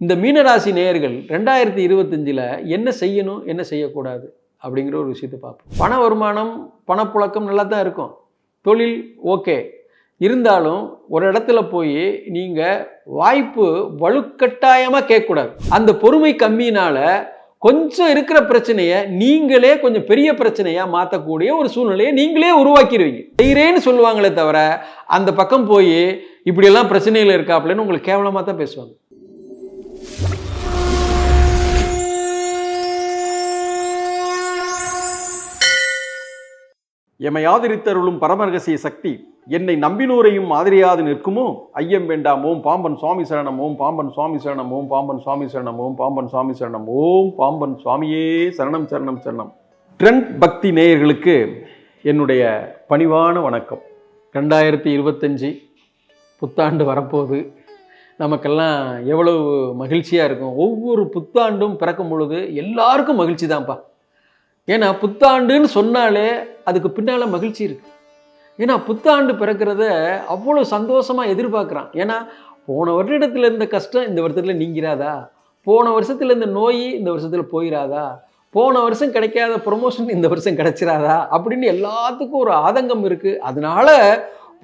இந்த மீனராசி நேயர்கள் ரெண்டாயிரத்தி இருபத்தஞ்சில் என்ன செய்யணும் என்ன செய்யக்கூடாது அப்படிங்கிற ஒரு விஷயத்தை பார்ப்போம். பண வருமானம் பணப்புழக்கம் நல்லா தான் இருக்கும். தொழில் ஓகே. இருந்தாலும் ஒரு இடத்துல போய் நீங்கள் வாய்ப்பு வலுக்கட்டாயமாக கேட்கக்கூடாது. அந்த பொறுமை கம்மியினால் கொஞ்சம் இருக்கிற பிரச்சனையை நீங்களே கொஞ்சம் பெரிய பிரச்சனையாக மாற்றக்கூடிய ஒரு சூழ்நிலையை நீங்களே உருவாக்கிடுவீங்க செய்கிறேன்னு சொல்லுவாங்களே தவிர அந்த பக்கம் போய் இப்படியெல்லாம் பிரச்சனைகள் இருக்காப்புலன்னு உங்களுக்கு கேவலமாக தான் பேசுவாங்க. எமை ஆதரித்தருளும் பரமரகசிய சக்தி என்னை நம்பினோரையும் ஆதரியாது நிற்குமோ? ஐயம் வேண்டாம் ஓம் பாம்பன் சுவாமி சரணம் ஓம் பாம்பன் சுவாமி சரணம் ஓம் பாம்பன் சுவாமி சரணம் ஓம் பாம்பன் சுவாமி சரணம் ஓம் பாம்பன் சுவாமியே சரணம் சரணம் சரணம். ட்ரெண்ட் பக்தி நேயர்களுக்கு என்னுடைய பணிவான வணக்கம். ரெண்டாயிரத்தி இருபத்தஞ்சி புத்தாண்டு வரப்போகுது. நமக்கெல்லாம் எவ்வளவு மகிழ்ச்சியாக இருக்கும். ஒவ்வொரு புத்தாண்டும் பிறக்கும் பொழுது எல்லாருக்கும் மகிழ்ச்சி தான்ப்பா. ஏன்னா புத்தாண்டுன்னு சொன்னாலே அதுக்கு பின்னால் மகிழ்ச்சி இருக்குது ஏன்னா புத்தாண்டு பிறக்கிறத அவ்வளோ சந்தோஷமாக எதிர்பார்க்குறான். ஏன்னா போன வருடத்தில் இருந்த கஷ்டம் இந்த வருஷத்தில் நீங்கிறாதா? போன வருஷத்தில் இருந்த நோய் இந்த வருஷத்தில் போயிடாதா போன வருஷம் கிடைக்காத ப்ரொமோஷன் இந்த வருஷம் கிடைச்சிடாதா அப்படின்னு எல்லாத்துக்கும் ஒரு ஆதங்கம் இருக்குது அதனால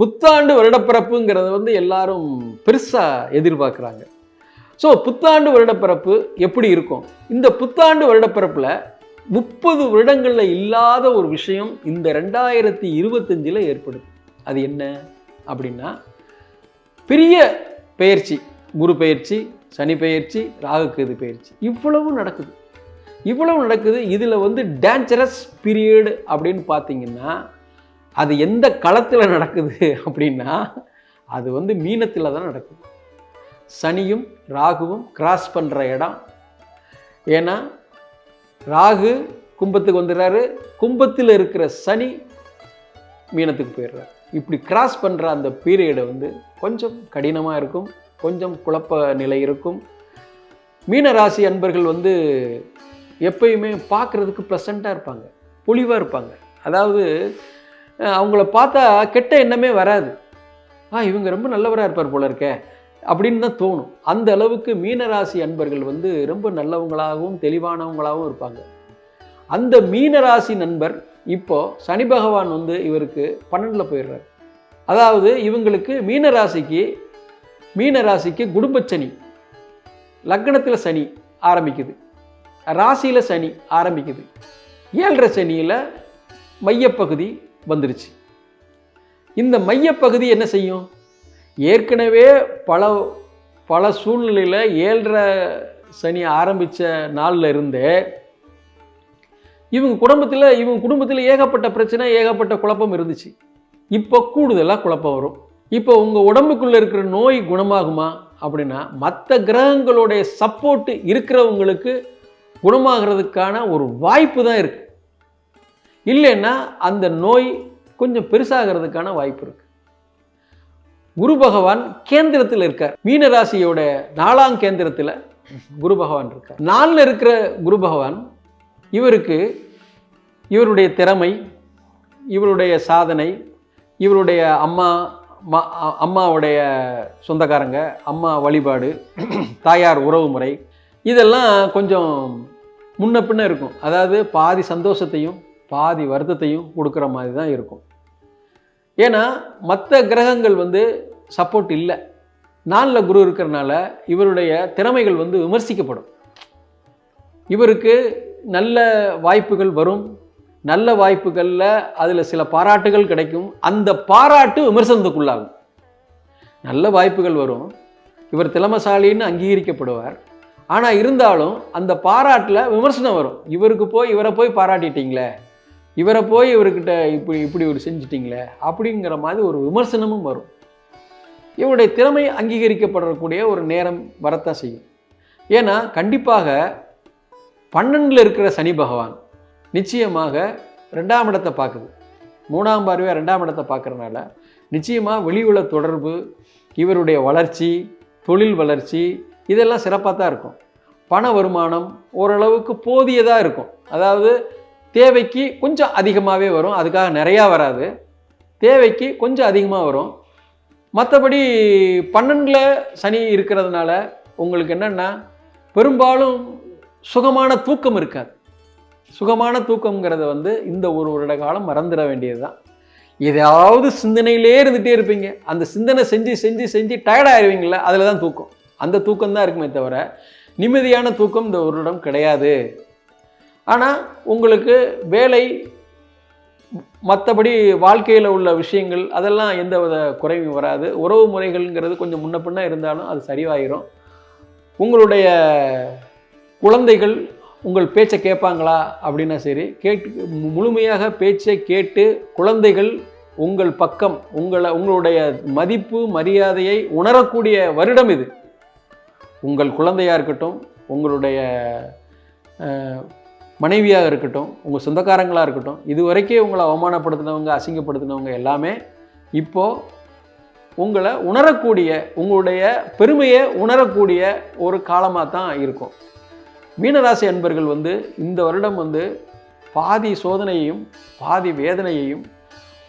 புத்தாண்டு வருடப்பிறப்புங்கிறத வந்து எல்லாரும் பெருசாக எதிர்பார்க்குறாங்க. ஸோ புத்தாண்டு வருடப்பிறப்பு எப்படி இருக்கும்? இந்த புத்தாண்டு வருடப்பிறப்பில் முப்பது வருடங்களில் இல்லாத ஒரு விஷயம் இந்த ரெண்டாயிரத்தி இருபத்தஞ்சில் ஏற்படுது. அது என்ன? அப்படின்னா பெரிய பெயர்ச்சி குரு பெயர்ச்சி சனி பெயர்ச்சி ராகுக்கேது பெயர்ச்சி. இவ்வளவு நடக்குது. இவ்வளவு நடக்குது. இதில் வந்து டேஞ்சரஸ் பீரியடு அப்படின்னு பார்த்தீங்கன்னா அது எந்த களத்தில் நடக்குது அப்படின்னா அது வந்து மீனத்தில் தான் நடக்குது. சனியும் ராகுவும் கிராஸ் பண்ணுற இடம். ஏன்னா ராகு கும்பத்துக்கு வந்துடுறாரு. கும்பத்தில் இருக்கிற சனி மீனத்துக்கு போயிடுறாரு. இப்படி கிராஸ் பண்ணுற அந்த பீரியடை வந்து கொஞ்சம் கடினமாக இருக்கும். கொஞ்சம் குழப்ப நிலை இருக்கும். மீன ராசி அன்பர்கள் வந்து எப்பயுமே பார்க்குறதுக்கு ப்ளசண்ட்டாக இருப்பாங்க. பொலிவாக இருப்பாங்க. அதாவது அவங்கள பார்த்தா கெட்ட எண்ணமே வராது. ஆ இவங்க ரொம்ப நல்லவராக இருப்பார் போல இருக்கே. அப்படின்னு தான் தோணும். அந்த அளவுக்கு மீனராசி அன்பர்கள் வந்து ரொம்ப நல்லவங்களாகவும் தெளிவானவங்களாகவும் இருப்பாங்க. அந்த மீனராசி நண்பர் இப்போ சனி பகவான் வந்து இவருக்கு பன்னெண்டில் போயிடுறார். அதாவது இவங்களுக்கு மீனராசிக்கு மீனராசிக்கு குடும்ப சனி லக்னத்தில் சனி ஆரம்பிக்குது. ராசியில் சனி ஆரம்பிக்குது. ஏழரை சனியில் மையப்பகுதி வந்துருச்சு. இந்த மையப்பகுதி என்ன செய்யும்? ஏற்கனவே பல பல சூழ்நிலையில் ஏழரை சனி ஆரம்பித்த நாளில் இருந்தே இவங்க குடும்பத்தில் இவங்க குடும்பத்தில் ஏகப்பட்ட பிரச்சனை ஏகப்பட்ட குழப்பம் இருந்துச்சு. இப்போ கூடுதலாக குழப்பம் வரும். இப்போ உங்கள் உடம்புக்குள்ளே இருக்கிற நோய் குணமாகுமா அப்படின்னா மற்ற கிரகங்களுடைய சப்போர்ட்டு இருக்கிறவங்களுக்கு குணமாகிறதுக்கான ஒரு வாய்ப்பு தான் இருக்குது இல்லைன்னா அந்த நோய் கொஞ்சம் பெருசாகிறதுக்கான வாய்ப்பு இருக்குது குரு பகவான் கேந்திரத்தில் இருக்கார். மீனராசியோட நாலாம் கேந்திரத்தில் குரு பகவான் இருக்கார். நாலில் இருக்கிற குரு பகவான் இவருக்கு இவருடைய திறமை இவருடைய சாதனை இவருடைய அம்மா ம- அம்மாவுடைய சொந்தக்காரங்க அம்மா வழிபாடு தாயார் உறவு முறை இதெல்லாம் கொஞ்சம் முன்ன பின்ன இருக்கும். அதாவது பாதி சந்தோஷத்தையும் பாதி வருத்தத்தையும் கொடுக்குற மாதிரி தான் இருக்கும். ஏன்னா மற்ற கிரகங்கள் வந்து சப்போர்ட் இல்லை. நாளில் குரு இருக்கிறனால இவருடைய திறமைகள் வந்து விமர்சிக்கப்படும். இவருக்கு நல்ல வாய்ப்புகள் வரும். நல்ல வாய்ப்புகளில் அதில் சில பாராட்டுகள் கிடைக்கும். அந்த பாராட்டு விமர்சனத்துக்குள்ளாகும். நல்ல வாய்ப்புகள் வரும். இவர் திறமசாலின்னு அங்கீகரிக்கப்படுவார். ஆனால் இருந்தாலும் அந்த பாராட்டில் விமர்சனம் வரும். இவருக்கு போய் இவரை போய் பாராட்டிட்டீங்களே. இவரை போய் இவர்கிட்ட இப்படி இப்படி ஒரு செஞ்சிட்டிங்களே அப்படிங்கிற மாதிரி ஒரு விமர்சனமும் வரும். இவருடைய திறமை அங்கீகரிக்கப்படக்கூடிய ஒரு நேரம் வரத்தான் செய்யும். ஏன்னா கண்டிப்பாக பன்னெண்டில் இருக்கிற சனி பகவான் நிச்சயமாக ரெண்டாம் இடத்தை பார்க்குது. மூணாம் பார்வையாக ரெண்டாம் இடத்தை பார்க்குறனால நிச்சயமாக வெளி தொடர்பு இவருடைய வளர்ச்சி தொழில் வளர்ச்சி இதெல்லாம் சிறப்பாக தான் இருக்கும். பண வருமானம் ஓரளவுக்கு போதியதாக இருக்கும். அதாவது தேவைக்கு கொஞ்சம் அதிகமாகவே வரும். அதுக்காக நிறையா வராது. தேவைக்கு கொஞ்சம் அதிகமாக வரும். மற்றபடி பன்னெண்டில் சனி இருக்கிறதுனால உங்களுக்கு என்னென்னா பெரும்பாலும் சுகமான தூக்கம் இருக்காது. சுகமான தூக்கங்கிறத வந்து இந்த ஒரு வருட காலம் மறந்துட வேண்டியது தான் ஏதாவது சிந்தனையிலே இருந்துகிட்டே இருப்பீங்க. அந்த சிந்தனை செஞ்சு செஞ்சு செஞ்சு டயர்டாயிருவீங்கள அதில் தான் தூக்கம். அந்த தூக்கம் தான் இருக்குமே தவிர நிம்மதியான தூக்கம் இந்த வருடம் கிடையாது. ஆனால் உங்களுக்கு வேலை மற்றபடி வாழ்க்கையில் உள்ள விஷயங்கள் அதெல்லாம் எந்த வித குறைவும் வராது. உறவு முறைகள்ங்கிறது கொஞ்சம் முன்ன பின்ன இருந்தாலும் அது சரிவாயிரும். உங்களுடைய குழந்தைகள் உங்கள் பேச்சை கேட்பாங்களா அப்படின்னா சரி கேட்டு முழுமையாக பேச்சை கேட்டு குழந்தைகள் உங்கள் பக்கம் உங்களை உங்களுடைய மதிப்பு மரியாதையை உணரக்கூடிய வருடம் இது. உங்கள் குழந்தையாக இருக்கட்டும் உங்களுடைய மனைவியாக இருக்கட்டும் உங்கள் சொந்தக்காரங்களாக இருக்கட்டும் இது வரைக்கும் உங்களை அவமானப்படுத்தினவங்க அசிங்கப்படுத்தினவங்க எல்லாமே இப்போது உங்களை உணரக்கூடிய உங்களுடைய பெருமையை உணரக்கூடிய ஒரு காலமாக தான் இருக்கும். மீனராசி அன்பர்கள் வந்து இந்த வருடம் வந்து பாதி சோதனையையும் பாதி வேதனையையும்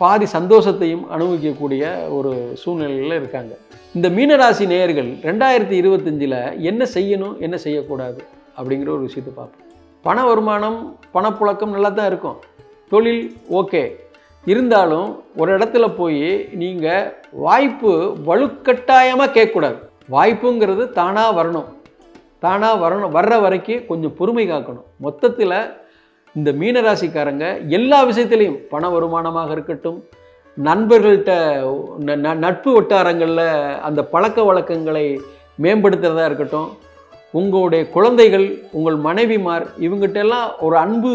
பாதி சந்தோஷத்தையும் அனுபவிக்கக்கூடிய ஒரு சூழ்நிலையில் இருக்காங்க. இந்த மீனராசி நேயர்கள் ரெண்டாயிரத்தி இருபத்தஞ்சில் என்ன செய்யணும் என்ன செய்யக்கூடாது அப்படிங்கிற ஒரு விஷயத்தை பார்ப்போம். பண வருமானம் பணப்புழக்கம் நல்லா தான் இருக்கும். தொழில் ஓகே. இருந்தாலும் ஒரு இடத்துல போய் நீங்கள் வாய்ப்பு வலுக்கட்டாயமாக கேட்கக்கூடாது. வாய்ப்புங்கிறது தானாக வரணும். தானாக வரணும் வர்ற வரைக்கும் கொஞ்சம் பொறுமை காக்கணும். மொத்தத்தில் இந்த மீனராசிக்காரங்க எல்லா விஷயத்துலையும் பண வருமானமாக இருக்கட்டும் நண்பர்கள்ட்ட நட்பு வட்டாரங்களில் அந்த பழக்க வழக்கங்களை மேம்படுத்துகிறதா இருக்கட்டும் உங்களுடைய குழந்தைகள் உங்கள் மனைவிமார் இவங்ககிட்டெல்லாம் ஒரு அன்பு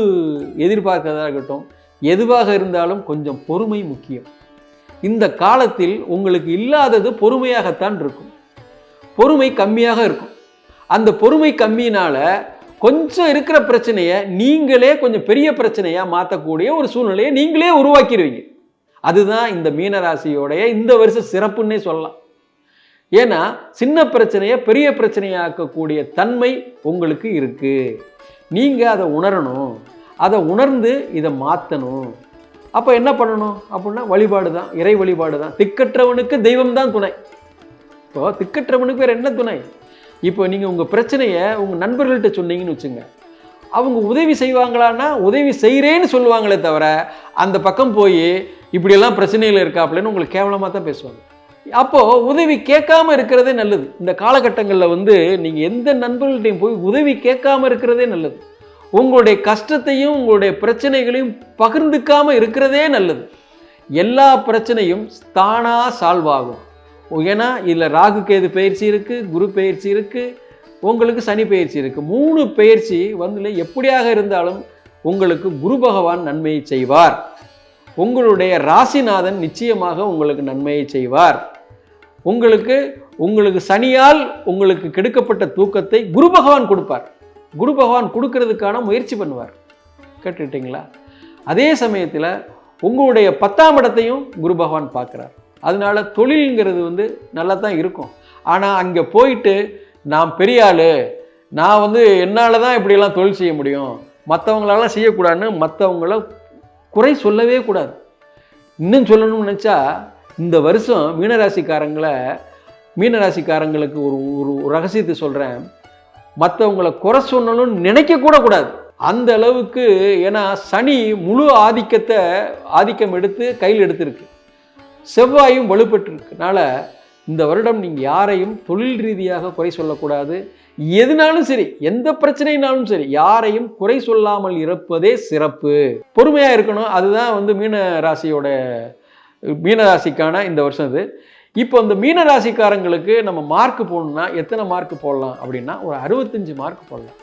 எதிர்பார்க்கிறதா இருக்கட்டும் எதுவாக இருந்தாலும் கொஞ்சம் பொறுமை முக்கியம். இந்த காலத்தில் உங்களுக்கு இல்லாதது பொறுமையாகத்தான் இருக்கும். பொறுமை கம்மியாக இருக்கும். அந்த பொறுமை கம்மியினால் கொஞ்சம் இருக்கிற பிரச்சனையை நீங்களே கொஞ்சம் பெரிய பிரச்சனையாக மாற்றக்கூடிய ஒரு சூழ்நிலையை நீங்களே உருவாக்கிடுவீங்க. அதுதான் இந்த மீனராசியோடைய இந்த வருஷ சிறப்புன்னே சொல்லலாம். ஏன்னா சின்ன பிரச்சனையை பெரிய பிரச்சனையாக்கக்கூடிய தன்மை உங்களுக்கு இருக்குது நீங்கள் அதை உணரணும். அதை உணர்ந்து இதை மாற்றணும் அப்போ என்ன பண்ணணும்? அப்படின்னா வழிபாடு தான். இறை வழிபாடு தான். திக்கற்றவனுக்கு தெய்வம் தான் துணை. இப்போ திக்கற்றவனுக்கு வேறு என்ன துணை? இப்போ நீங்கள் உங்கள் பிரச்சனையை உங்கள் நண்பர்கள்ட்ட சொன்னீங்கன்னு வச்சுங்க. அவங்க உதவி செய்வாங்களான்னா உதவி செய்கிறேன்னு சொல்லுவாங்களே தவிர அந்த பக்கம் போய் இப்படியெல்லாம் பிரச்சனைகள் இருக்காப்புலன்னு உங்களுக்கு கேவலமாக தான் பேசுவாங்க. அப்போது உதவி கேட்காம இருக்கிறதே நல்லது. இந்த காலகட்டங்களில் வந்து நீங்கள் எந்த நண்பர்கள்ட்டையும் போய் உதவி கேட்காம இருக்கிறதே நல்லது. உங்களுடைய கஷ்டத்தையும் உங்களுடைய பிரச்சனைகளையும் பகிர்ந்துக்காமல் இருக்கிறதே நல்லது. எல்லா பிரச்சனையும் தானாக சால்வ் ஆகும். ஏன்னா இதில் ராகு கேது பயிற்சி இருக்குது குரு பயிற்சி இருக்குது உங்களுக்கு சனி பயிற்சி இருக்குது மூணு பயிற்சி வந்து எப்படியாக இருந்தாலும் உங்களுக்கு குரு பகவான் நன்மையை செய்வார். உங்களுடைய ராசிநாதன் நிச்சயமாக உங்களுக்கு நன்மையை செய்வார். உங்களுக்கு உங்களுக்கு சனியால் உங்களுக்கு கெடுக்கப்பட்ட தூக்கத்தை குரு பகவான் கொடுப்பார். குரு பகவான் கொடுக்கறதுக்கான முயற்சி பண்ணுவார். கேட்டுக்கிட்டீங்களா? அதே சமயத்தில் உங்களுடைய பத்தாம் இடத்தையும் குரு பகவான் பார்க்குறார். அதனால தொழில்ங்கிறது வந்து நல்லா தான் இருக்கும். ஆனால் அங்கே போயிட்டு நான் பெரிய ஆள் நான் வந்து என்னால் தான் இப்படியெல்லாம் தொழில் செய்ய முடியும். மற்றவங்களெல்லாம் செய்யக்கூடாதுன்னு மற்றவங்கள குறை சொல்லவே கூடாது. இன்னும் சொல்லணும்னு நினச்சா இந்த வருஷம் மீனராசிக்காரங்களை மீனராசிக்காரங்களுக்கு ஒரு ஒரு ரகசியத்தை சொல்கிறேன் மற்றவங்கள குறை சொன்னாலும் நினைக்கக்கூடக்கூடாது கூடாது. அந்த அளவுக்கு ஏன்னா சனி முழு ஆதிக்கத்தை ஆதிக்கம் எடுத்து கையில் எடுத்திருக்கு. செவ்வாயும் வலுப்பெற்றிருக்கனால இந்த வருடம் நீங்கள் யாரையும் தொழில் ரீதியாக குறை சொல்லக்கூடாது. எதுனாலும் சரி எந்த பிரச்சனைனாலும் சரி யாரையும் குறை சொல்லாமல் இருப்பதே சிறப்பு. பொறுமையாக இருக்கணும். அதுதான் வந்து மீன ராசியோட மீனராசிக்கான இந்த வருஷம் இது. இப்போ இந்த மீனராசிக்காரங்களுக்கு நம்ம மார்க் போடணும்னா எத்தனை மார்க் போடலாம் அப்படின்னா ஒரு அறுபத்தஞ்சு மார்க் போடலாம்.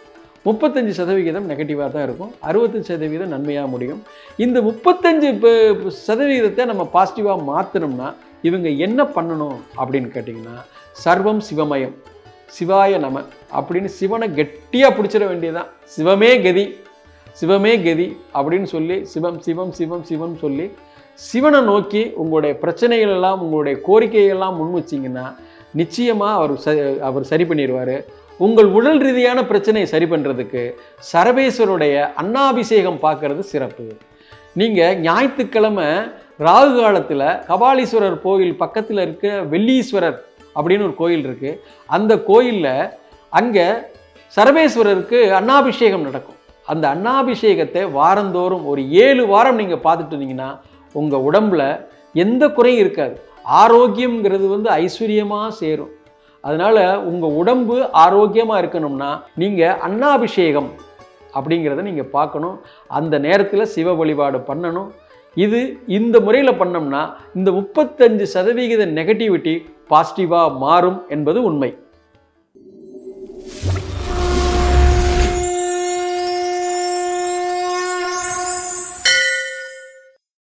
முப்பத்தஞ்சு சதவிகிதம் நெகட்டிவாக தான் இருக்கும். அறுபத்தஞ்சு சதவீதம் நன்மையாக முடியும். இந்த முப்பத்தஞ்சு சதவீதத்தை நம்ம பாசிட்டிவாக மாற்றணும்னா இவங்க என்ன பண்ணணும் அப்படின்னு கேட்டிங்கன்னா சர்வம் சிவமயம் சிவாய நம அப்படின்னு சிவனை கெட்டியாக பிடிச்சிட வேண்டியதுதான். சிவமே கதி சிவமே கதி அப்படின்னு சொல்லி சிவம் சிவம் சிவம் சிவம் சொல்லி சிவனை நோக்கி உங்களுடைய பிரச்சனைகள் எல்லாம் உங்களுடைய கோரிக்கைகள்லாம் முன் வச்சிங்கன்னா நிச்சயமாக அவர் ச அவர் சரி பண்ணிடுவார். உங்கள் உடல் ரீதியான பிரச்சனையை சரி பண்ணுறதுக்கு சரபேஸ்வருடைய அன்னாபிஷேகம் பார்க்கறது சிறப்பு. நீங்கள் ஞாயிற்றுக்கிழமை ராகு காலத்தில் கபாலீஸ்வரர் கோயில் பக்கத்தில் இருக்க வெள்ளீஸ்வரர் அப்படின்னு ஒரு கோயில் இருக்குது அந்த கோயிலில் அங்கே சரபேஸ்வரருக்கு அன்னாபிஷேகம் நடக்கும். அந்த அன்னாபிஷேகத்தை வாரந்தோறும் ஒரு ஏழு வாரம் நீங்கள் பார்த்துட்டு இருந்தீங்கன்னா உங்கள் உடம்பில் எந்த குறையும் இருக்காது. ஆரோக்கியம்ங்கிறது வந்து ஐஸ்வர்யமாக சேரும். அதனால் உங்கள் உடம்பு ஆரோக்கியமாக இருக்கணும்னா நீங்கள் அன்னாபிஷேகம் அப்படிங்கிறத நீங்கள் பார்க்கணும். அந்த நேரத்தில் சிவ வழிபாடு பண்ணணும். இது இந்த முறையில் பண்ணோம்னா இந்த முப்பத்தஞ்சு சதவிகித நெகட்டிவிட்டி பாசிட்டிவாக மாறும் என்பது உண்மை.